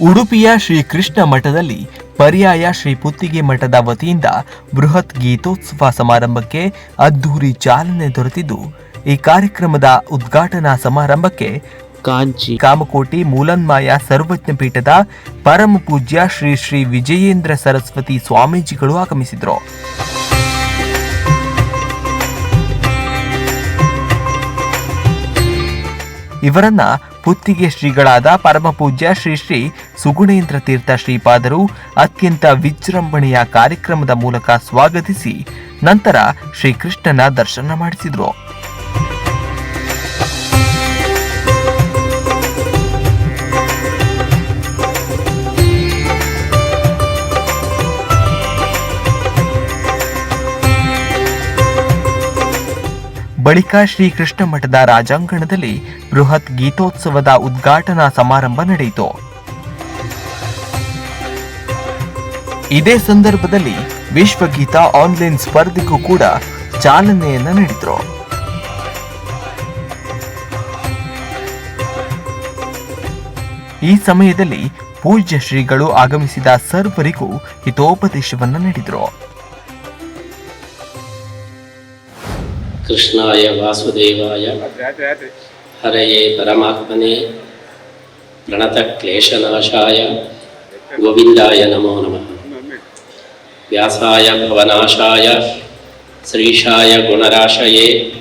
ಉಡುಪಿಯ ಶ್ರೀ ಕೃಷ್ಣ ಮಠದಲ್ಲಿ ಪರ್ಯಾಯ ಶ್ರೀ ಪುತ್ತಿಗೆ ಮಠದ ವತಿಯಿಂದ ಬೃಹತ್ ಗೀತೋತ್ಸವ ಸಮಾರಂಭಕ್ಕೆ ಅದ್ದೂರಿ ಚಾಲನೆ ದೊರೆತಿದ್ದು ಈ ಕಾರ್ಯಕ್ರಮದ ಉದ್ಘಾಟನಾ ಸಮಾರಂಭಕ್ಕೆ ಕಾಂಚಿ ಕಾಮಕೋಟಿ ಮೂಲನ್ಮಾಯ ಸರ್ವಜ್ಞ ಪೀಠದ ಪರಮ ಪೂಜ್ಯ ಶ್ರೀ ಶ್ರೀ ವಿಜಯೇಂದ್ರ ಸರಸ್ವತಿ ಸ್ವಾಮೀಜಿಗಳು ಆಗಮಿಸಿದರು ಇವರನ್ನ ಪುತ್ತಿಗೆ ಶ್ರೀಗಳಾದ ಪರಮಪೂಜ್ಯ ಶ್ರೀ ಶ್ರೀ ಸುಗುಣೇಂದ್ರ ತೀರ್ಥ ಶ್ರೀಪಾದರು ಅತ್ಯಂತ ವಿಜೃಂಭಣೆಯ ಕಾರ್ಯಕ್ರಮದ ಮೂಲಕ ಸ್ವಾಗತಿಸಿ, ನಂತರ ಶ್ರೀಕೃಷ್ಣನ ದರ್ಶನ ಮಾಡಿಸಿದ್ರು. ಬಳಿಕ ಶ್ರೀಕೃಷ್ಣ ಮಠದ ರಾಜಾಂಗಣದಲ್ಲಿ ಬೃಹತ್ ಗೀತೋತ್ಸವದ ಉದ್ಘಾಟನಾ ಸಮಾರಂಭ ನಡೆಯಿತು. ಇದೇ ಸಂದರ್ಭದಲ್ಲಿ ವಿಶ್ವಗೀತ ಆನ್ಲೈನ್ ಸ್ಪರ್ಧೆಗೂ ಕೂಡ ಚಾಲನೆಯನ್ನ ನೀಡಿದ್ರು. ಈ ಸಮಯದಲ್ಲಿ ಪೂಜ್ಯ ಶ್ರೀಗಳು ಆಗಮಿಸಿದ ಸರ್ವರಿಗೂ ಹಿತೋಪದೇಶವನ್ನು ನೀಡಿದ್ರು. कृष्णाय वासुदेवाय। हरये परमात्मने प्रणतक्लेशनाशाय। गोविंदाय नमो नमः। व्यासाय भवनाशाय। श्रीशाय गुणराशये।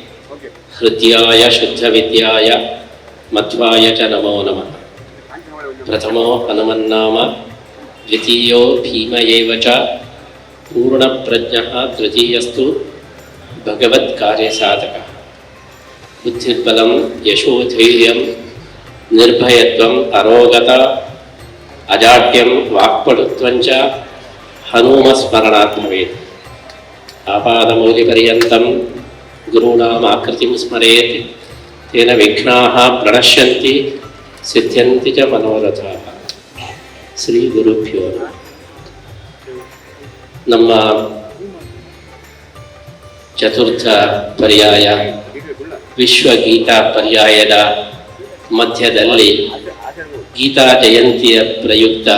शुद्ध विद्याय मध्वाय च नमो नमः। प्रथमो हनुमन्नाम। द्वितीयो भीम एव च। पूर्णप्रज्ञः तृतीयस्तु। ಭಗವತ್ಕಾರ್ಯಸಾಧಕ ಬುದ್ಧಿರ್ಬಲಂ, ಯಶೋಧೈರ್ಯಂ, ನಿರ್ಭಯತ್ವಂ, ಅರೋಗತ, ಅಜಾಡ್ಯಂ, ವಾಕ್ಪಟುತ್ವಂಚ ಹನುಮಸ್ಮರಣಾತ್ ಭವೇತ್ ಆಪಾದಮೌಲಿಪರ್ಯಂతం ಗುರುಣಾಮಾಕೃತಿಂ ಸ್ಮರೇತ್ ತೇನ ವಿಘ್ನಾಃ ಪ್ರಣಶ್ಯಂತಿ, ಸಿದ್ಧ್ಯಂತಿ ಚ ಮನೋರಥಾಃ. ಶ್ರೀ ಗುರುಭ್ಯೋ ನಮ್ಮ ಚತುರ್ಥ ಪರ್ಯಾಯ ವಿಶ್ವ ಗೀತಾ ಪರ್ಯಾಯದ ಮಧ್ಯದಲ್ಲಿ ಗೀತಾ ಜಯಂತಿಯ ಪ್ರಯುಕ್ತ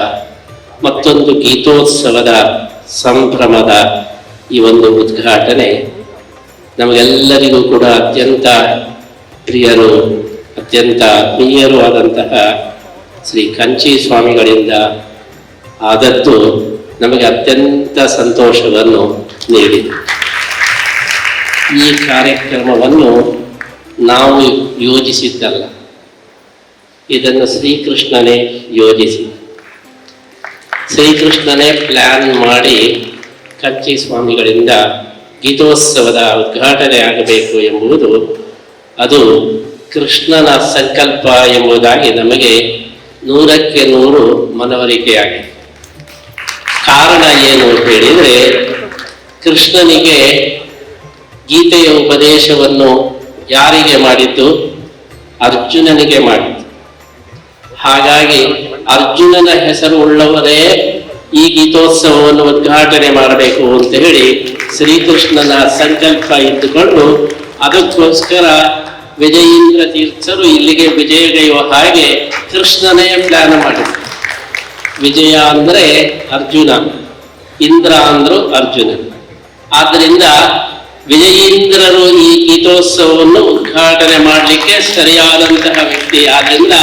ಮತ್ತೊಂದು ಗೀತೋತ್ಸವದ ಸಂಭ್ರಮದ ಈ ಒಂದು ಉದ್ಘಾಟನೆ ನಮಗೆಲ್ಲರಿಗೂ ಕೂಡ ಅತ್ಯಂತ ಪ್ರಿಯರು ಅತ್ಯಂತ ಪ್ರಿಯರು ಆದಂತಹ ಶ್ರೀ ಕಂಚಿ ಸ್ವಾಮಿಗಳಿಂದ ಆದದ್ದು ನಮಗೆ ಅತ್ಯಂತ ಸಂತೋಷವನ್ನು ನೀಡಿದೆ ಈ ಕಾರ್ಯಕ್ರಮವನ್ನು ನಾವು ಯೋಜಿಸಿದ್ದಲ್ಲ. ಇದನ್ನು ಶ್ರೀಕೃಷ್ಣನೇ ಯೋಜಿಸಿ. ಶ್ರೀಕೃಷ್ಣನೇ ಪ್ಲಾನ್ ಮಾಡಿ ಕಂಚಿ ಸ್ವಾಮಿಗಳಿಂದ ಗೀತೋತ್ಸವದ ಉದ್ಘಾಟನೆ ಆಗಬೇಕು ಎಂಬುದು ಅದು ಕೃಷ್ಣನ ಸಂಕಲ್ಪ ಎಂಬುದಾಗಿ ನಮಗೆ ನೂರಕ್ಕೆ ನೂರು ಮನವರಿಕೆಯಾಗಿದೆ. ಕಾರಣ ಏನು ಹೇಳಿದರೆ ಕೃಷ್ಣನಿಗೆ ಗೀತೆಯ ಉಪದೇಶವನ್ನು ಯಾರಿಗೆ ಮಾಡಿದ್ದು? ಅರ್ಜುನನಿಗೆ ಮಾಡಿದ್ದು. ಹಾಗಾಗಿ ಅರ್ಜುನನ ಹೆಸರು ಉಳ್ಳವರೇ ಈ ಗೀತೋತ್ಸವವನ್ನು ಉದ್ಘಾಟನೆ ಮಾಡಬೇಕು ಅಂತ ಹೇಳಿ ಶ್ರೀಕೃಷ್ಣನ ಸಂಕಲ್ಪ ಇದ್ದುಕೊಂಡು ಅದಕ್ಕೋಸ್ಕರ ವಿಜಯೀಂದ್ರ ತೀರ್ಥರು ಇಲ್ಲಿಗೆ ವಿಜಯಗೈಯುವ ಹಾಗೆ ಕೃಷ್ಣನೇ ಪ್ಲಾನ್ ಮಾಡಿದ್ರು. ವಿಜಯ ಅಂದ್ರೆ ಅರ್ಜುನ, ಇಂದ್ರ ಅಂದ್ರು ಅರ್ಜುನ. ಆದ್ದರಿಂದ ವಿಜಯೇಂದ್ರರು ಈ ಗೀತೋತ್ಸವವನ್ನು ಉದ್ಘಾಟನೆ ಮಾಡಲಿಕ್ಕೆ ಸರಿಯಾದಂತಹ ವ್ಯಕ್ತಿ ಆದ್ರಿಂದ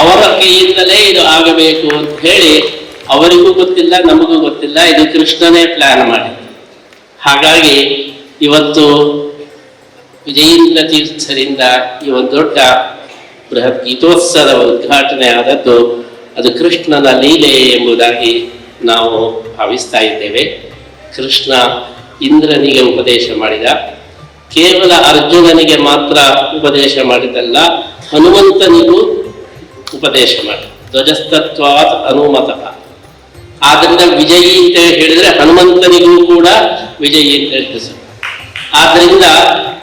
ಅವರ ಕೈಯಿಂದಲೇ ಇದು ಆಗಬೇಕು ಅಂತ ಹೇಳಿ ಅವರಿಗೂ ಗೊತ್ತಿಲ್ಲ, ನಮಗೂ ಗೊತ್ತಿಲ್ಲ. ಇದು ಕೃಷ್ಣನೇ ಪ್ಲಾನ್ ಮಾಡಿ ಹಾಗಾಗಿ ಇವತ್ತು ವಿಜಯೇಂದ್ರ ತೀರ್ಥರಿಂದ ಈ ಒಂದು ದೊಡ್ಡ ಬೃಹತ್ ಗೀತೋತ್ಸವದ ಉದ್ಘಾಟನೆ ಆದದ್ದು ಅದು ಕೃಷ್ಣನ ಲೀಲೆ ಎಂಬುದಾಗಿ ನಾವು ಭಾವಿಸ್ತಾ ಇದ್ದೇವೆ. ಕೃಷ್ಣ ಇಂದ್ರನಿಗೆ ಉಪದೇಶ ಮಾಡಿದ. ಕೇವಲ ಅರ್ಜುನನಿಗೆ ಮಾತ್ರ ಉಪದೇಶ ಮಾಡಿದಲ್ಲ ಹನುಮಂತನಿಗೂ ಉಪದೇಶ ಮಾಡಿ ಧ್ವಜಸ್ತತ್ವಾತ್ ಹನುಮತ. ಆದ್ರಿಂದ ವಿಜಯಿ ಅಂತ ಹೇಳಿದ್ರೆ ಹನುಮಂತನಿಗೂ ಕೂಡ ವಿಜಯಿ ಅಂತ ಹೆಸರು. ಆದ್ರಿಂದ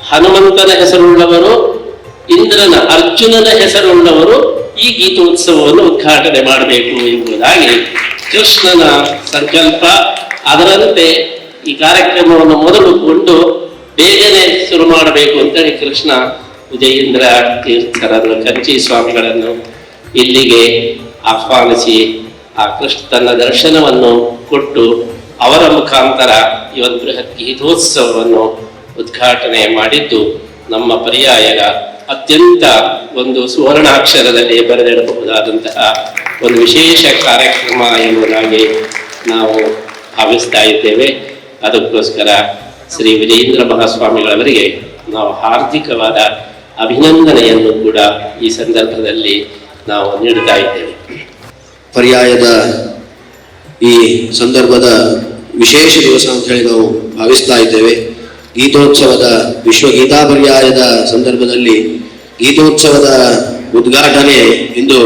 ಹನುಮಂತನ ಹೆಸರುಳ್ಳವರು, ಇಂದ್ರನ, ಅರ್ಜುನನ ಹೆಸರುಳ್ಳವರು ಈ ಗೀತೋತ್ಸವವನ್ನು ಉದ್ಘಾಟನೆ ಮಾಡಬೇಕು ಎಂಬುದಾಗಿ ಕೃಷ್ಣನ ಸಂಕಲ್ಪ. ಅದರಂತೆ ಈ ಕಾರ್ಯಕ್ರಮವನ್ನು ಮೊದಲುಕೊಂಡು ಬೇಗನೆ ಶುರು ಮಾಡಬೇಕು ಅಂತೇಳಿ ಕೃಷ್ಣ ವಿಜಯೇಂದ್ರ ತೀರ್ಥರನ್ನು ಕಂಚಿ ಸ್ವಾಮಿಗಳನ್ನು ಇಲ್ಲಿಗೆ ಆಹ್ವಾನಿಸಿ ಆ ಕೃಷ್ಣ ತನ್ನ ದರ್ಶನವನ್ನು ಕೊಟ್ಟು ಅವರ ಮುಖಾಂತರ ಈ ಒಂದು ಬೃಹತ್ ಗೀತೋತ್ಸವವನ್ನು ಉದ್ಘಾಟನೆ ಮಾಡಿದ್ದು ನಮ್ಮ ಪರ್ಯಾಯದ ಅತ್ಯಂತ ಒಂದು ಸುವರ್ಣಾಕ್ಷರದಲ್ಲಿ ಬರೆದಿಡಬಹುದಾದಂತಹ ಒಂದು ವಿಶೇಷ ಕಾರ್ಯಕ್ರಮ ಎಂಬುದಾಗಿ ನಾವು ಭಾವಿಸ್ತಾ ಇದ್ದೇವೆ. ಅದಕ್ಕೋಸ್ಕರ ಶ್ರೀ ವಿಜಯೇಂದ್ರ ಮಹಾಸ್ವಾಮಿಗಳವರಿಗೆ ನಾವು ಹಾರ್ದಿಕವಾದ ಅಭಿನಂದನೆಯನ್ನು ಕೂಡ ಈ ಸಂದರ್ಭದಲ್ಲಿ ನಾವು ನೀಡುತ್ತಾ ಇದ್ದೇವೆ. ಪರ್ಯಾಯದ ಈ ಸಂದರ್ಭದ ವಿಶೇಷ ದಿವಸ ಅಂತ ಹೇಳಿ ನಾವು ಭಾವಿಸ್ತಾ ಇದ್ದೇವೆ. ಗೀತೋತ್ಸವದ ವಿಶ್ವ ಗೀತಾ ಪರ್ಯಾಯದ ಸಂದರ್ಭದಲ್ಲಿ ಗೀತೋತ್ಸವದ ಉದ್ಘಾಟನೆ ಇಂದು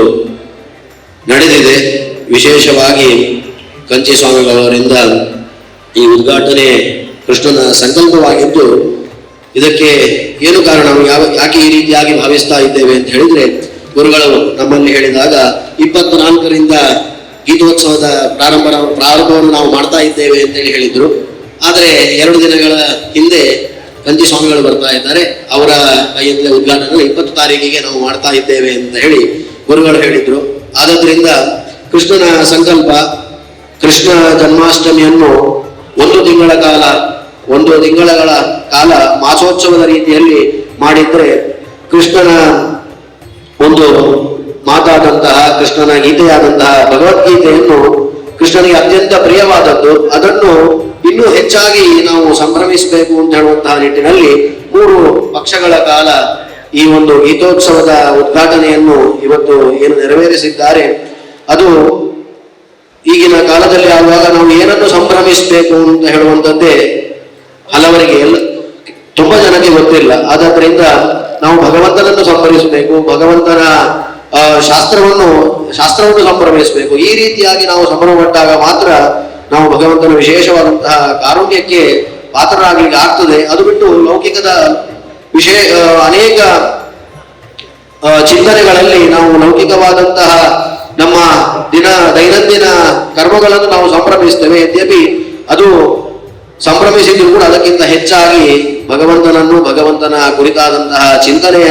ನಡೆದಿದೆ. ವಿಶೇಷವಾಗಿ ಕಂಚಿ ಸ್ವಾಮಿಗಳವರಿಂದ ಈ ಉದ್ಘಾಟನೆ ಕೃಷ್ಣನ ಸಂಕಲ್ಪವಾಗಿದ್ದು ಇದಕ್ಕೆ ಏನು ಕಾರಣ? ಯಾವ ಯಾಕೆ ಈ ರೀತಿಯಾಗಿ ಭಾವಿಸ್ತಾ ಇದ್ದೇವೆ ಅಂತ ಹೇಳಿದ್ರೆ, ಗುರುಗಳು ನಮ್ಮಲ್ಲಿ ಹೇಳಿದಾಗ ಇಪ್ಪತ್ನಾಲ್ಕರಿಂದ ಗೀತೋತ್ಸವದ ಪ್ರಾರಂಭ ಪ್ರಾರಂಭವನ್ನು ನಾವು ಮಾಡ್ತಾ ಇದ್ದೇವೆ ಅಂತೇಳಿ ಹೇಳಿದ್ರು. ಆದರೆ ಎರಡು ದಿನಗಳ ಹಿಂದೆ ಕಂಚಿ ಸ್ವಾಮಿಗಳು ಬರ್ತಾ ಇದ್ದಾರೆ. ಅವರ ಕೈಯಿಂದಲೇ ಉದ್ಘಾಟನೆ ಇಪ್ಪತ್ತು ತಾರೀಕಿಗೆ ನಾವು ಮಾಡ್ತಾ ಇದ್ದೇವೆ ಅಂತ ಹೇಳಿ ಗುರುಗಳು ಹೇಳಿದ್ರು. ಆದ್ದರಿಂದ ಕೃಷ್ಣನ ಸಂಕಲ್ಪ, ಕೃಷ್ಣ ಜನ್ಮಾಷ್ಟಮಿಯನ್ನು ಒಂದು ತಿಂಗಳ ಕಾಲ, ಒಂದು ತಿಂಗಳ ಕಾಲ ಮಾಸೋತ್ಸವದ ರೀತಿಯಲ್ಲಿ ಮಾಡಿದ್ರೆ ಕೃಷ್ಣನ ಒಂದು ಮಾತಾದಂತಹ, ಕೃಷ್ಣನ ಗೀತೆಯಾದಂತಹ ಭಗವದ್ಗೀತೆಯನ್ನು ಕೃಷ್ಣನಿಗೆ ಅತ್ಯಂತ ಪ್ರಿಯವಾದದ್ದು. ಅದನ್ನು ಇನ್ನೂ ಹೆಚ್ಚಾಗಿ ನಾವು ಸಂಭ್ರಮಿಸಬೇಕು ಅಂತ ಹೇಳುವಂತಹ ನಿಟ್ಟಿನಲ್ಲಿ ಮೂರು ಪಕ್ಷಗಳ ಕಾಲ ಈ ಒಂದು ಗೀತೋತ್ಸವದ ಉದ್ಘಾಟನೆಯನ್ನು ಇವತ್ತು ಏನು ನೆರವೇರಿಸಿದ್ದಾರೆ. ಅದು ಈಗಿನ ಕಾಲದಲ್ಲಿ ಆಗುವಾಗ ನಾವು ಏನನ್ನು ಸಂಭ್ರಮಿಸಬೇಕು ಅಂತ ಹೇಳುವಂಥದ್ದೇ ಹಲವರಿಗೆ ಎಲ್ಲ ತುಂಬಾ ಜನಕ್ಕೆ ಗೊತ್ತಿಲ್ಲ. ಆದ್ದರಿಂದ ನಾವು ಭಗವಂತನನ್ನು ಸಂಭ್ರಮಿಸಬೇಕು, ಭಗವಂತನ ಶಾಸ್ತ್ರವನ್ನು ಶಾಸ್ತ್ರವನ್ನು ಸಂಭ್ರಮಿಸಬೇಕು. ಈ ರೀತಿಯಾಗಿ ನಾವು ಸಂಭ್ರಮಪಟ್ಟಾಗ ಮಾತ್ರ ನಾವು ಭಗವಂತನ ವಿಶೇಷವಾದಂತಹ ಕಾರುಣ್ಯಕ್ಕೆ ಪಾತ್ರರಾಗಲಿಕ್ಕೆ ಆಗ್ತದೆ. ಅದು ಬಿಟ್ಟು ಲೌಕಿಕದ ವಿಷಯ ಅನೇಕ ಚಿಂತನೆಗಳಲ್ಲಿ ನಾವು ಲೌಕಿಕವಾದಂತಹ ನಮ್ಮ ದಿನ ದೈನಂದಿನ ಕರ್ಮಗಳನ್ನು ನಾವು ಸಂಭ್ರಮಿಸ್ತೇವೆ ಯದ್ಯಪಿ ಅದು ಸಂಭ್ರಮಿಸಿದ್ರು ಕೂಡ ಅದಕ್ಕಿಂತ ಹೆಚ್ಚಾಗಿ ಭಗವಂತನನ್ನು, ಭಗವಂತನ ಕುರಿತಾದಂತಹ ಚಿಂತನೆಯ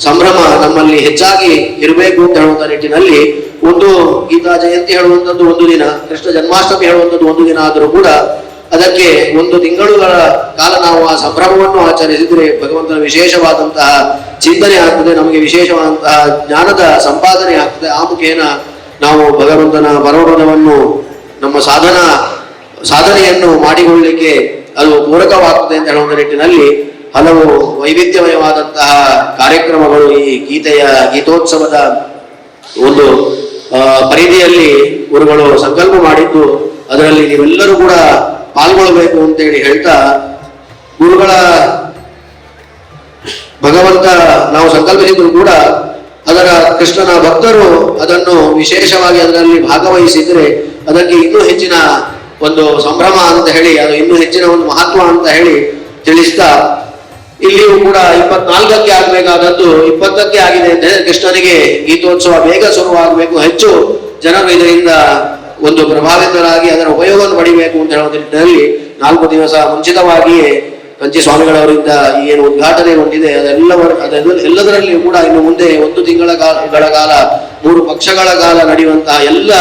ಸಂಭ್ರಮ ನಮ್ಮಲ್ಲಿ ಹೆಚ್ಚಾಗಿ ಇರಬೇಕು ಅಂತ ಹೇಳುವಂತ ನಿಟ್ಟಿನಲ್ಲಿ ಒಂದು ಗೀತಾ ಜಯಂತಿ ಹೇಳುವಂಥದ್ದು ಒಂದು ದಿನ, ಕೃಷ್ಣ ಜನ್ಮಾಷ್ಟಮಿ ಹೇಳುವಂಥದ್ದು ಒಂದು ದಿನ ಆದರೂ ಕೂಡ ಅದಕ್ಕೆ ಒಂದು ತಿಂಗಳುಗಳ ಕಾಲ ನಾವು ಆ ಸಂಭ್ರಮವನ್ನು ಆಚರಿಸಿದರೆ ಭಗವಂತನ ವಿಶೇಷವಾದಂತಹ ಚಿಂತನೆ ಆಗ್ತದೆ, ನಮಗೆ ವಿಶೇಷವಾದಂತಹ ಜ್ಞಾನದ ಸಂಪಾದನೆ ಆಗ್ತದೆ. ಆ ಮುಖೇನ ನಾವು ಭಗವಂತನ ಪರಮಪದವನ್ನು ನಮ್ಮ ಸಾಧನ, ಸಾಧನೆಯನ್ನು ಮಾಡಿಕೊಳ್ಳಲಿಕ್ಕೆ ಅದು ಪೂರಕವಾಗ್ತದೆ ಅಂತ ಹೇಳುವ ನಿಟ್ಟಿನಲ್ಲಿ ಹಲವು ವೈವಿಧ್ಯಮಯವಾದಂತಹ ಕಾರ್ಯಕ್ರಮಗಳು ಈ ಗೀತೆಯ ಗೀತೋತ್ಸವದ ಒಂದು ಪರಿಧಿಯಲ್ಲಿ ಗುರುಗಳು ಸಂಕಲ್ಪ ಮಾಡಿದ್ದು, ಅದರಲ್ಲಿ ನೀವೆಲ್ಲರೂ ಕೂಡ ಪಾಲ್ಗೊಳ್ಳಬೇಕು ಅಂತೇಳಿ ಹೇಳ್ತಾ ಗುರುಗಳ ಭಗವಂತ ನಾವು ಸಂಕಲ್ಪಿಸಿದ್ರು ಕೂಡ ಅದರ ಕೃಷ್ಣನ ಭಕ್ತರು ಅದನ್ನು ವಿಶೇಷವಾಗಿ ಅದರಲ್ಲಿ ಭಾಗವಹಿಸಿದ್ರೆ ಅದಕ್ಕೆ ಇನ್ನೂ ಹೆಚ್ಚಿನ ಒಂದು ಸಂಭ್ರಮ ಅಂತ ಹೇಳಿ, ಅದು ಇನ್ನೂ ಹೆಚ್ಚಿನ ಒಂದು ಮಹತ್ವ ಅಂತ ಹೇಳಿ ತಿಳಿಸ್ತಾ, ಇಲ್ಲಿಯೂ ಕೂಡ ಇಪ್ಪತ್ನಾಲ್ಕಕ್ಕೆ ಆಗ್ಬೇಕಾದದ್ದು, ಇಪ್ಪತ್ತಕ್ಕೆ ಆಗಿದೆ. ಕೃಷ್ಣನಿಗೆ ಗೀತೋತ್ಸವ ಬೇಗ ಶುರುವಾಗಬೇಕು. ಹೆಚ್ಚು ಜನರು ಇದರಿಂದ ಒಂದು ಪ್ರಭಾವಿತರಾಗಿ ಅದರ ಉಪಯೋಗವನ್ನು ಪಡಿಬೇಕು ಅಂತ ಹೇಳುವ ನಿಟ್ಟಿನಲ್ಲಿ ನಾಲ್ಕು ದಿವಸ ಮುಂಚಿತವಾಗಿಯೇ ಕಂಚಿ ಸ್ವಾಮಿಗಳವರಿಂದ ಏನು ಉದ್ಘಾಟನೆಗೊಂಡಿದೆ ಅದೆಲ್ಲವರು, ಅದೆಲ್ಲ, ಎಲ್ಲದರಲ್ಲಿಯೂ ಕೂಡ ಇನ್ನು ಮುಂದೆ ಒಂದು ತಿಂಗಳ ಕಾಲ ಕಾಲ, ಮೂರು ಪಕ್ಷಗಳ ಕಾಲ ನಡೆಯುವಂತಹ ಎಲ್ಲ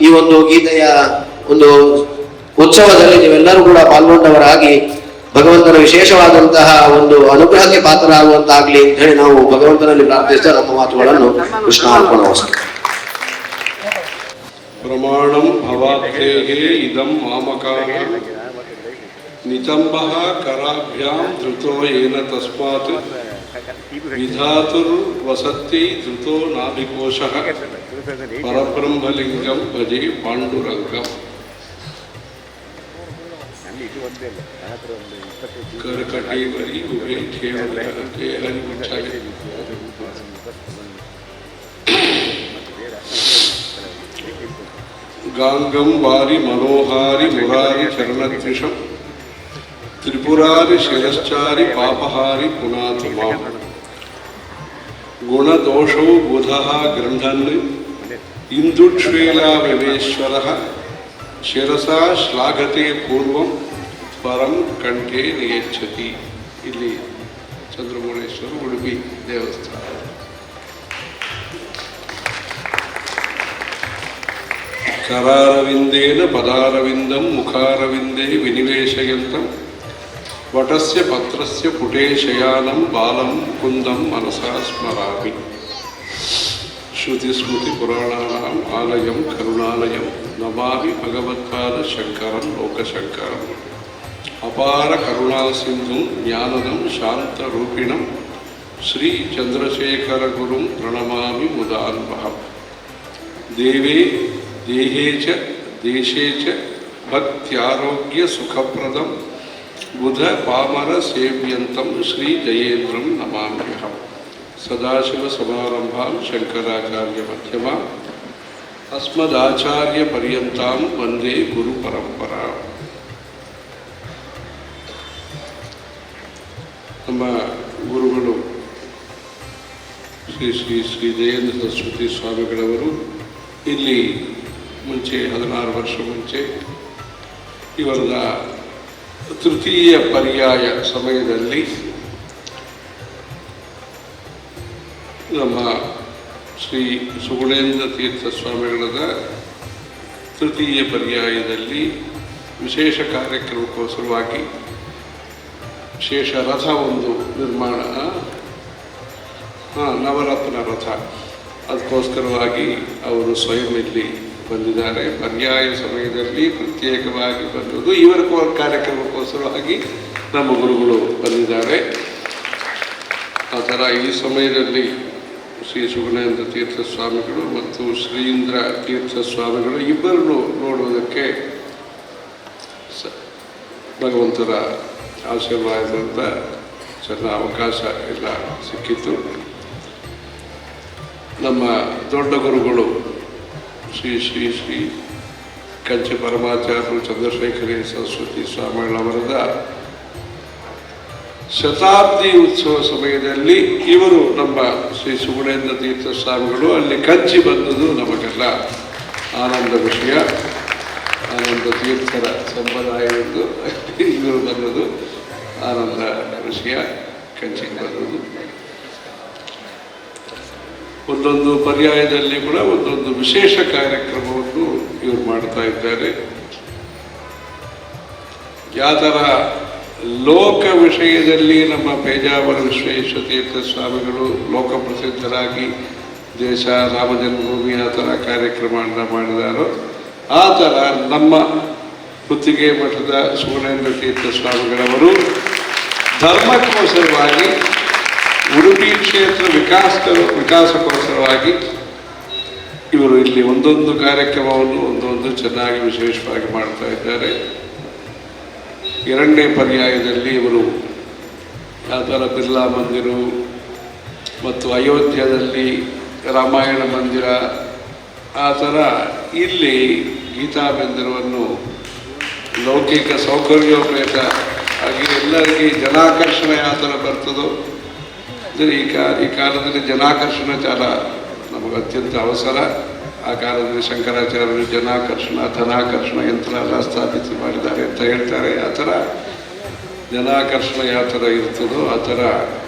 ಈ ಒಂದು ಗೀತೆಯ ಒಂದು ಉತ್ಸವದಲ್ಲಿ ನೀವೆಲ್ಲರೂ ಕೂಡ ಪಾಲ್ಗೊಂಡವರಾಗಿ ಭಗವಂತನ ವಿಶೇಷವಾದಂತಹ ಒಂದು ಅನುಗ್ರಹಕ್ಕೆ ಪಾತ್ರರಾಗುವಂತಾಗ್ಲಿ ಅಂತ ಹೇಳಿ ನಾವು ಭಗವಂತನಲ್ಲಿ ಪ್ರಾರ್ಥಿಸ್ತಾ ನಮ್ಮ ಮಾತುಗಳನ್ನು ಕೃಷ್ಣ ಅರ್ಪಣ ప్రమాణం అవాప్తే ఇదం మామకా నితంబ కరాభ్యాం ధృతో ఏన తస్మాత్ విధాతుర్వసత్తి ధృతో నాభికోశ పరబ్రహ్మలింగం భజే పాండురంగం కరకటి వరి ఉభే గాంగం వారి మనోహారి మురారి చరణద్విషం త్రిపురారి శిరశ్చారి పాపహారి పునాథు మాం గుణదోషౌ బుధ గ్రంథన్ ఇందుక్షేలా వివేశ్వర ಶಿರಸಾ ಶ್ಲಾಘತೆ ಪೂರ್ವ ಪರಂ ಕಂಠೆ ನಿಯಚ್ಚತಿ ಇಲ್ಲಿ ಚಂದ್ರಮೌಳೇಶ್ವರ ಉಡುಪಿ ದೇವಸ್ಥಾನ కరారవిందేన పదారవిందం ముఖారవిందే వినివేశయంతం వటస్య పత్రస్య పుటే శయానం బాలం కుందం మనసా స్మరామి. శృతిస్మృతి పురాణానాం ఆలయం కరుణాలయం నమామి భగవత్పాద శంకరం లోకశంకరం. అపార కరుణాసింధు జ్ఞానదం శాంతరూపిణం శ్రీ చంద్రశేఖర గురుం ప్రణమామి ముదాన్వహం. దేవే ದೇಹೇ ಚ, ದೇಶೇ ಚ, ಭಕ್ತ್ಯಾರೋಗ್ಯ ಸುಖಪ್ರದಂ. ಬುಧ ಪಾಮರ ಸೇವ್ಯಂತಂ ಶ್ರೀ ಜಯೇಂದ್ರಂ ನಮಾಮ್ಯಹಂ. ಸದಾಶಿವ ಸಮಾರಂಭಾಂ ಶಂಕರಾಚಾರ್ಯ ಮಧ್ಯಮ. ಅಸ್ಮದಾಚಾರ್ಯ ಪರ್ಯಂತಾಂ ವಂದೇ ಗುರು ಪರಂಪರಾ. ನಮ್ಮ ಗುರುಗಳು ಶ್ರೀ ಶ್ರೀ ಶ್ರೀ ಜಯೇಂದ್ರ ಸರಸ್ವತಿ ಸ್ವಾಮಿಗಳವರು ಇಲ್ಲಿ ಮುಂಚೆ, ಹದಿನಾರು ವರ್ಷ ಮುಂಚೆ ಇವರ ತೃತೀಯ ಪರ್ಯಾಯ ಸಮಯದಲ್ಲಿ ನಮ್ಮ ಶ್ರೀ ಸುಗುಣೇಂದ್ರ ತೀರ್ಥ ಸ್ವಾಮಿಗಳದ ತೃತೀಯ ಪರ್ಯಾಯದಲ್ಲಿ ವಿಶೇಷ ಕಾರ್ಯಕ್ರಮಕ್ಕೋಸ್ಕರವಾಗಿ ವಿಶೇಷ ರಥ ಒಂದು ನಿರ್ಮಾಣ ನವರತ್ನ ರಥ. ಅದಕ್ಕೋಸ್ಕರವಾಗಿ ಅವರು ಸ್ವಯಂ ಇಲ್ಲಿ ಬಂದಿದ್ದಾರೆ. ಪರ್ಯಾಯ ಸಮಯದಲ್ಲಿ ಪ್ರತ್ಯೇಕವಾಗಿ ಬಂದದ್ದು. ಇವರ ಕಾರ್ಯಕ್ರಮಕ್ಕೋಸ್ಕರ ಕಾರ್ಯಕ್ರಮಕ್ಕೋಸ್ಕರವಾಗಿ ನಮ್ಮ ಗುರುಗಳು ಬಂದಿದ್ದಾರೆ. ಆ ಥರ ಈ ಸಮಯದಲ್ಲಿ ಶ್ರೀ ಸುಗುಣೇಂದ್ರ ತೀರ್ಥ ಸ್ವಾಮಿಗಳು ಮತ್ತು ಶ್ರೀಂದ್ರ ತೀರ್ಥ ಸ್ವಾಮಿಗಳು ಇಬ್ಬರನ್ನು ನೋಡುವುದಕ್ಕೆ ಭಗವಂತರ ಆಶೀರ್ವಾದಂಥ ಚೆನ್ನ ಅವಕಾಶ ಎಲ್ಲ ಸಿಕ್ಕಿತು ನಮ್ಮ ದೊಡ್ಡ ಗುರುಗಳು ಶ್ರೀ ಶ್ರೀ ಶ್ರೀ ಕಂಚಿ ಪರಮಾಚಾರ್ಯರು ಚಂದ್ರಶೇಖರಿ ಸರಸ್ವತಿ ಸ್ವಾಮಿಗಳವರದ ಶತಾಬ್ದಿ ಉತ್ಸವ ಸಮಯದಲ್ಲಿ ಇವರು ನಮ್ಮ ಶ್ರೀ ಸುಗುಣೇಂದ್ರ ತೀರ್ಥ ಸ್ವಾಮಿಗಳು ಅಲ್ಲಿ ಕಂಚಿ ಬಂದದ್ದು ನಮಗೆಲ್ಲ ಆನಂದ ವಿಷಯ. ಆನಂದ ತೀರ್ಥರ ಸಂಪ್ರದಾಯದ್ದು. ಇವರು ಬಂದದ್ದು ಆನಂದ ವಿಷಯ. ಕಂಚಿಗೆ ಬಂದದ್ದು. ಒಂದೊಂದು ಪರ್ಯಾಯದಲ್ಲಿ ಕೂಡ ಒಂದೊಂದು ವಿಶೇಷ ಕಾರ್ಯಕ್ರಮವನ್ನು ಇವರು ಮಾಡ್ತಾ ಇದ್ದಾರೆ. ಯಾವ ಲೋಕ ವಿಷಯದಲ್ಲಿ ನಮ್ಮ ಪೇಜಾವರ ವಿಶ್ವೇಶ್ವರ ತೀರ್ಥ ಸ್ವಾಮಿಗಳು ಲೋಕ ಪ್ರಸಿದ್ಧರಾಗಿ ದೇಶ, ರಾಮ ಜನ್ಮಭೂಮಿ ಆ ಥರ ಕಾರ್ಯಕ್ರಮವನ್ನು ಮಾಡಿದಾರೋ, ಆ ಥರ ನಮ್ಮ ಕುತ್ತಿಗೆ ಮಠದ ಸುಗುಣೇಂದ್ರ ತೀರ್ಥ ಸ್ವಾಮಿಗಳವರು ಧರ್ಮಕ್ಕೋಸ್ಕರವಾಗಿ ಉಡುಪಿ ಕ್ಷೇತ್ರ ವಿಕಾಸ ವಿಕಾಸಕ್ಕೋಸ್ಕರವಾಗಿ ಇವರು ಇಲ್ಲಿ ಒಂದೊಂದು ಕಾರ್ಯಕ್ರಮವನ್ನು ಒಂದೊಂದು ಚೆನ್ನಾಗಿ ವಿಶೇಷವಾಗಿ ಮಾಡ್ತಾ ಇದ್ದಾರೆ. ಎರಡನೇ ಪರ್ಯಾಯದಲ್ಲಿ ಇವರು ಯಾವ ಥರ ಬಿರ್ಲಾ ಮಂದಿರು ಮತ್ತು ಅಯೋಧ್ಯದಲ್ಲಿ ರಾಮಾಯಣ ಮಂದಿರ, ಆ ಥರ ಇಲ್ಲಿ ಗೀತಾ ಮಂದಿರವನ್ನು ಲೌಕಿಕ ಸೌಕರ್ಯೋಪೇತ ಆಗಿ ಎಲ್ಲರಿಗೆ ಜನಾಕರ್ಷಣೆ ಯಾವ ಥರ ಬರ್ತದೋ ಅಂದರೆ ಈ ಕಾ, ಈ ಕಾಲದಲ್ಲಿ ಜನಾಕರ್ಷಣ ಚಾಲ ನಮಗೆ ಅತ್ಯಂತ ಅವಸರ. ಆ ಕಾಲದಲ್ಲಿ ಶಂಕರಾಚಾರ್ಯರು ಜನಾಕರ್ಷಣ, ಧನಾಕರ್ಷಣ ಯಂತ್ರ ಎಲ್ಲ ಸ್ಥಾಪಿಸಿ ಮಾಡಿದ್ದಾರೆ ಅಂತ ಹೇಳ್ತಾರೆ. ಆ ಥರ ಜನಾಕರ್ಷಣ ಯಾವ ಥರ ಇರ್ತದೋ ಆ ಥರ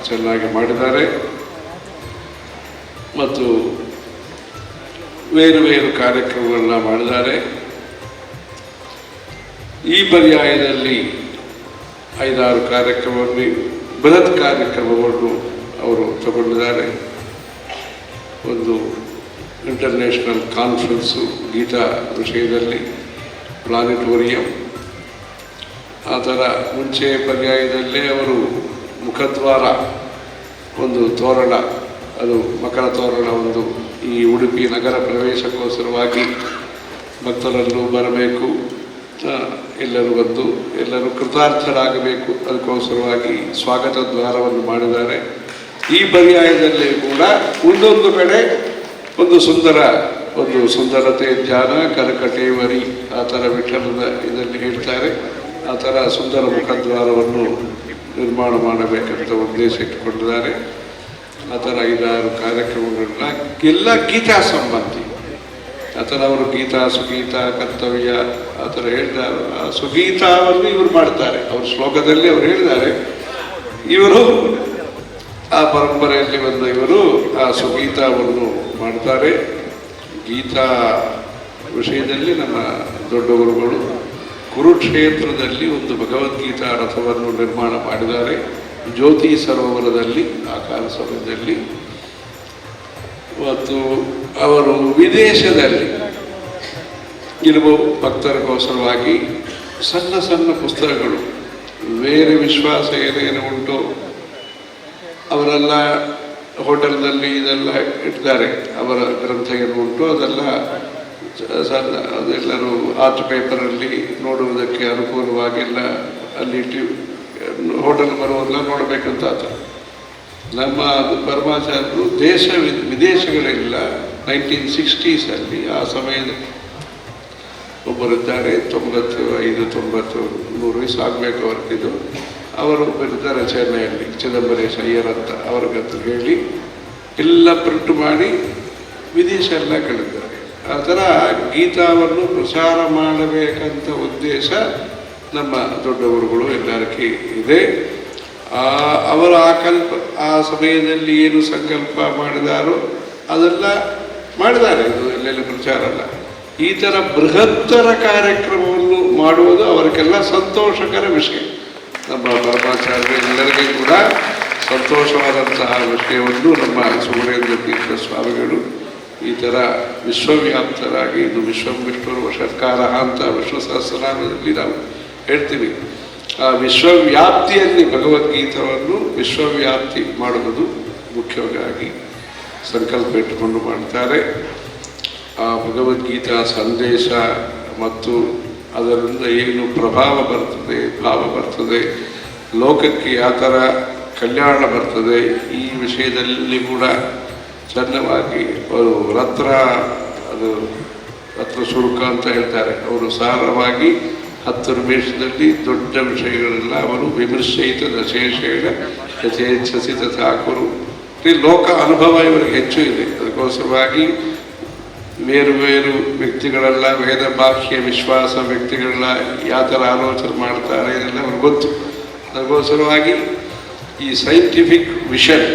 ಚೆನ್ನಾಗಿ ಮಾಡಿದ್ದಾರೆ. ಮತ್ತು ಬೇರೆ ಬೇರೆ ಕಾರ್ಯಕ್ರಮಗಳನ್ನ ಮಾಡಿದ್ದಾರೆ. ಈ ಪರ್ಯಾಯದಲ್ಲಿ ಐದಾರು ಕಾರ್ಯಕ್ರಮಗಳಲ್ಲಿ ಬೃಹತ್ ಕಾರ್ಯಕ್ರಮವನ್ನು ಅವರು ತಗೊಂಡಿದ್ದಾರೆ. ಒಂದು ಇಂಟರ್ನ್ಯಾಷನಲ್ ಕಾನ್ಫರೆನ್ಸು ಗೀತಾ ವಿಷಯದಲ್ಲಿ ಪ್ಲಾನಿಟೋರಿಯಂ ಆ ಥರ ಮುಂಚೆ ಪರ್ಯಾಯದಲ್ಲೇ ಅವರು ಮುಖದ್ವಾರ, ಒಂದು ತೋರಣ, ಅದು ಮಕರ ತೋರಣ ಒಂದು ಈ ಉಡುಪಿ ನಗರ ಪ್ರವೇಶಕ್ಕೋಸ್ಕರವಾಗಿ ಭಕ್ತರಲ್ಲೂ ಬರಬೇಕು. ಎಲ್ಲರೂ ಬಂದು ಎಲ್ಲರೂ ಕೃತಾರ್ಥರಾಗಬೇಕು. ಅದಕ್ಕೋಸ್ಕರವಾಗಿ ಸ್ವಾಗತ ದ್ವಾರವನ್ನು ಮಾಡಿದ್ದಾರೆ. ಈ ಪರ್ಯಾಯದಲ್ಲಿ ಕೂಡ ಒಂದೊಂದು ಕಡೆ ಒಂದು ಸುಂದರ, ಒಂದು ಸುಂದರತೆ ಧ್ಯಾನ ಕರಕಟೇವರಿ ಆ ಥರ ವಿಠಲದ ಇದರಲ್ಲಿ ಹೇಳ್ತಾರೆ. ಆ ಥರ ಸುಂದರ ಮುಖದ್ವಾರವನ್ನು ನಿರ್ಮಾಣ ಮಾಡಬೇಕಂತ ಉದ್ದೇಶ ಇಟ್ಟುಕೊಂಡಿದ್ದಾರೆ. ಆ ಥರ ಐದಾರು ಕಾರ್ಯಕ್ರಮಗಳನ್ನ ಎಲ್ಲ ಗೀತಾ ಸಂಬಂಧಿ. ಆ ಥರ ಅವರು ಗೀತಾ, ಸುಗೀತ, ಕರ್ತವ್ಯ, ಆ ಥರ ಹೇಳ್ತಾರೆ ಆ ಸುಗೀತಾವನ್ನು ಇವರು ಮಾಡ್ತಾರೆ. ಅವ್ರ ಶ್ಲೋಕದಲ್ಲಿ ಅವರು ಹೇಳಿದ್ದಾರೆ. ಇವರು ಆ ಪರಂಪರೆಯಲ್ಲಿ ಬಂದ ಇವರು ಆ ಸುಗೀತವನ್ನು ಮಾಡ್ತಾರೆ. ಗೀತಾ ವಿಷಯದಲ್ಲಿ ನಮ್ಮ ದೊಡ್ಡ ಗುರುಗಳು ಕುರುಕ್ಷೇತ್ರದಲ್ಲಿ ಒಂದು ಭಗವದ್ಗೀತಾ ರಥವನ್ನು ನಿರ್ಮಾಣ ಮಾಡಿದ್ದಾರೆ. ಜ್ಯೋತಿ ಸರೋವರದಲ್ಲಿ, ಆ ಕಾಲ ಸಮಯದಲ್ಲಿ. ಮತ್ತು ಅವರು ವಿದೇಶದಲ್ಲಿ ಇರುವ ಭಕ್ತರಿಗೋಸ್ಕರವಾಗಿ ಸಣ್ಣ ಸಣ್ಣ ಪುಸ್ತಕಗಳು, ಬೇರೆ ವಿಶ್ವಾಸ ಏನೇನು ಉಂಟು? ಅವರೆಲ್ಲ ಹೋಟೆಲ್ನಲ್ಲಿ ಇದೆಲ್ಲ ಇಟ್ಟಿದ್ದಾರೆ. ಅವರ ಗ್ರಂಥ ಏನು ಉಂಟು. ಅದೆಲ್ಲ ಸಣ್ಣ ಅದೆಲ್ಲರೂ ಆರ್ಟ್ ಪೇಪರಲ್ಲಿ ನೋಡುವುದಕ್ಕೆ ಅನುಕೂಲವಾಗಿಲ್ಲ ಅಲ್ಲಿ ಇಟ್ಟು, ಹೋಟೆಲ್ ಬರುವಲ್ಲ ನೋಡಬೇಕಂತ ಆತ ನಮ್ಮ ಪರಮಾಚಾರ್ಯರು ದೇಶ ವಿದೇಶಗಳಿಲ್ಲ ವಿದೇಶಗಳೆಲ್ಲ ನೈನ್ಟೀನ್ ಸಿಕ್ಸ್ಟೀಸಲ್ಲಿ ಆ ಸಮಯದ ಒಬ್ಬರಿದ್ದಾರೆ. ತೊಂಬತ್ತು ಐದು ತೊಂಬತ್ತು ನೂರು ವಯಸ್ಸು ಆಗಬೇಕು ಅವ್ರಿಗಿದು. ಅವರು ಒಬ್ಬರಿದ್ದಾರೆ ಚೆನ್ನೈಯಲ್ಲಿ ಚಿದಂಬರೇಶ್ ಅಯ್ಯರ್ ಅಂತ ಅವ್ರಿಗಂತ ಹೇಳಿ, ಎಲ್ಲ ಪ್ರಿಂಟ್ ಮಾಡಿ ವಿದೇಶ ಎಲ್ಲ ಕಳಿದ್ದಾರೆ. ಆ ಥರ ಗೀತಾವನ್ನು ಪ್ರಸಾರ ಮಾಡಬೇಕಂತ ಉದ್ದೇಶ ನಮ್ಮ ದೊಡ್ಡವರುಗಳು ಎಲ್ಲರಿಗೂ ಇದೆ. ಆ, ಅವರ ಆ ಕಲ್ಪ, ಆ ಸಮಯದಲ್ಲಿ ಏನು ಸಂಕಲ್ಪ ಮಾಡಿದಾರೋ ಅದೆಲ್ಲ ಮಾಡಿದ್ದಾರೆ. ಇದು ಎಲ್ಲೆಲ್ಲ ಪ್ರಚಾರ ಅಲ್ಲ. ಈ ಥರ ಬೃಹತ್ತರ ಕಾರ್ಯಕ್ರಮವನ್ನು ಮಾಡುವುದು ಅವರಿಗೆಲ್ಲ ಸಂತೋಷಕರ ವಿಷಯ. ನಮ್ಮ ಪರಮಾಚಾರ್ಯ ಎಲ್ಲರಿಗೂ ಕೂಡ ಸಂತೋಷವಾದಂತಹ ವಿಷಯವನ್ನು ನಮ್ಮ ಸುಗುಣೇಂದ್ರ ತೀರ್ಥ ಸ್ವಾಮಿಗಳು. ಈ ಥರ ವಿಶ್ವವ್ಯಾಪ್ತರಾಗಿ ಇದು ವಿಶ್ವಂ ವಿಷ್ಣುರ್ವ ಸರ್ಕಾರ ಅಂತ ವಿಶ್ವ ಸಹಸ್ರನಾಮದಲ್ಲಿ ನಾವು ಹೇಳ್ತೀವಿ. ಆ ವಿಶ್ವವ್ಯಾಪ್ತಿಯಲ್ಲಿ ಭಗವದ್ಗೀತವನ್ನು ವಿಶ್ವವ್ಯಾಪ್ತಿ ಮಾಡುವುದು ಮುಖ್ಯವಾಗಿ ಸಂಕಲ್ಪ ಇಟ್ಟುಕೊಂಡು ಮಾಡ್ತಾರೆ. ಆ ಭಗವದ್ಗೀತಾ ಸಂದೇಶ ಮತ್ತು ಅದರಿಂದ ಏನು ಪ್ರಭಾವ ಬರ್ತದೆ ಭಾವ ಬರ್ತದೆ, ಲೋಕಕ್ಕೆ ಯಾವ ಥರ ಕಲ್ಯಾಣ ಬರ್ತದೆ, ಈ ವಿಷಯದಲ್ಲಿ ಕೂಡ ಚೆನ್ನಾಗಿ ಅವರು ರತ್ರ, ಅದು ರತ್ರ ಶುಲ್ಕ ಅಂತ ಹೇಳ್ತಾರೆ. ಅವರು ಸಾರವಾಗಿ ಹತ್ತು ನಿಮಿಷದಲ್ಲಿ ದೊಡ್ಡ ವಿಷಯಗಳೆಲ್ಲ ಅವರು ವಿಮರ್ಶಯಿತ ದಶೇಷೇಣ ಯಥೇಚ್ಛಸಿ ತಥಾಕುರು ಲೋಕ ಅನುಭವ ಇವರಿಗೆ ಹೆಚ್ಚು ಇದೆ. ಅದಕ್ಕೋಸ್ಕರವಾಗಿ ಬೇರು ಬೇರೆ ವ್ಯಕ್ತಿಗಳೆಲ್ಲ, ವೇದ ಬಾಹ್ಯ ವಿಶ್ವಾಸ ವ್ಯಕ್ತಿಗಳೆಲ್ಲ ಯಾವ ಥರ ಆಲೋಚನೆ ಮಾಡ್ತಾರೆ ಇದೆಲ್ಲ ಅವ್ರಿಗೆ ಗೊತ್ತು. ಅದಕ್ಕೋಸ್ಕರವಾಗಿ ಈ ಸೈಂಟಿಫಿಕ್ ವಿಷನ್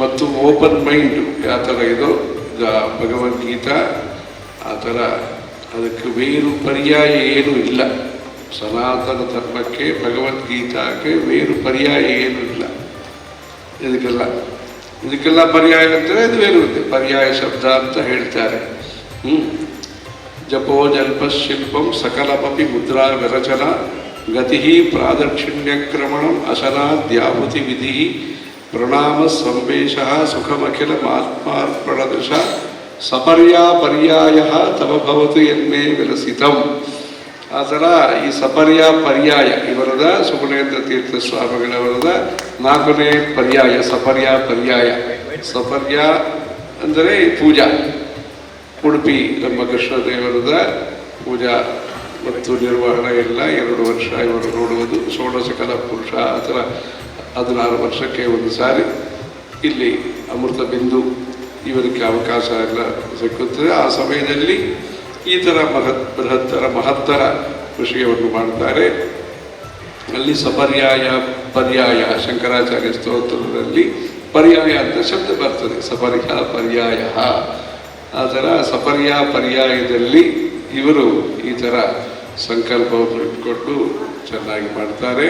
ಮತ್ತು ಓಪನ್ ಮೈಂಡ್ ಯಾವ ಥರ ಇದು ಭಗವದ್ಗೀತಾ ಆ ಥರ ಅದಕ್ಕೆ ಬೇರು ಪರ್ಯಾಯ ಏನೂ ಇಲ್ಲ. ಸನಾತನ ಧರ್ಮಕ್ಕೆ, ಭಗವದ್ಗೀತಾಕ್ಕೆ ಬೇರು ಪರ್ಯಾಯ ಏನೂ ಇಲ್ಲ. ಇದಕ್ಕೆಲ್ಲ ಇದಕ್ಕೆಲ್ಲ ಪರ್ಯಾಯ ಅಂತಂದರೆ ಇದು ಬೇರೆ ಪರ್ಯಾಯ ಶಬ್ದ ಅಂತ ಹೇಳ್ತಾರೆ. ಜಪೋ ಜಲ್ಪ ಶಿಲ್ಪಂ ಸಕಲಮಪಿ ಮುದ್ರಾ ವಿರಚನ ಗತಿ ಪ್ರಾದಕ್ಷಿಣ್ಯಕ್ರಮಣ ಅಶನಾದ್ಯಾಹುತಿ ವಿಧಿ ಪ್ರಣಾಮ ಸಂವೇಶ ಸುಖಮಖಿಲ ಆತ್ಮಾರ್ಪಣದಶ ಸಪರ್ಯಾ ಪರ್ಯಾಯ ತವ ಭವತು ಎನ್ಮೇ ವಿಲಸಿತಂ. ಆ ಥರ ಈ ಸಪರ್ಯ ಪರ್ಯಾಯ ಇವರದ ಸುಗುಣೇಂದ್ರ ತೀರ್ಥ ಸ್ವಾಮಿಗಳವರದ ನಾಲ್ಕನೇ ಪರ್ಯಾಯ ಸಪರ್ಯ ಪರ್ಯಾಯ ಸಪರ್ಯ ಅಂದರೆ ಪೂಜಾ. ಉಡುಪಿ ನಮ್ಮ ಕೃಷ್ಣದೇವರದ ಪೂಜಾ ಮತ್ತು ನಿರ್ವಹಣೆ ಎಲ್ಲ ಎರಡು ವರ್ಷ ಇವರು ನೋಡುವುದು. ಷೋಡಶ ಕಲಾ ಪುರುಷ ಥರ ಹದಿನಾರು ವರ್ಷಕ್ಕೆ ಒಂದು ಸಾರಿ ಇಲ್ಲಿ ಅಮೃತ ಬಿಂದು ಇವರಿಗೆ ಅವಕಾಶ ಎಲ್ಲ ಸಿಕ್ಕುತ್ತದೆ. ಆ ಸಮಯದಲ್ಲಿ ಈ ಥರ ಮಹತ್, ಬೃಹತ್ತರ, ಮಹತ್ತರ ವಿಷಯವನ್ನು ಮಾಡ್ತಾರೆ. ಅಲ್ಲಿ ಸಪರ್ಯಾಯ, ಪರ್ಯಾಯ, ಶಂಕರಾಚಾರ್ಯ ಸ್ತೋತ್ರದಲ್ಲಿ ಪರ್ಯಾಯ ಅಂತ ಶಬ್ದ ಬರ್ತದೆ. ಸಪರ್ಯ, ಪರ್ಯಾಯ. ಆ ಥರ ಸಪರ್ಯ ಪರ್ಯಾಯದಲ್ಲಿ ಇವರು ಈ ಥರ ಸಂಕಲ್ಪವನ್ನು ಇಟ್ಕೊಂಡು ಚೆನ್ನಾಗಿ ಮಾಡ್ತಾರೆ.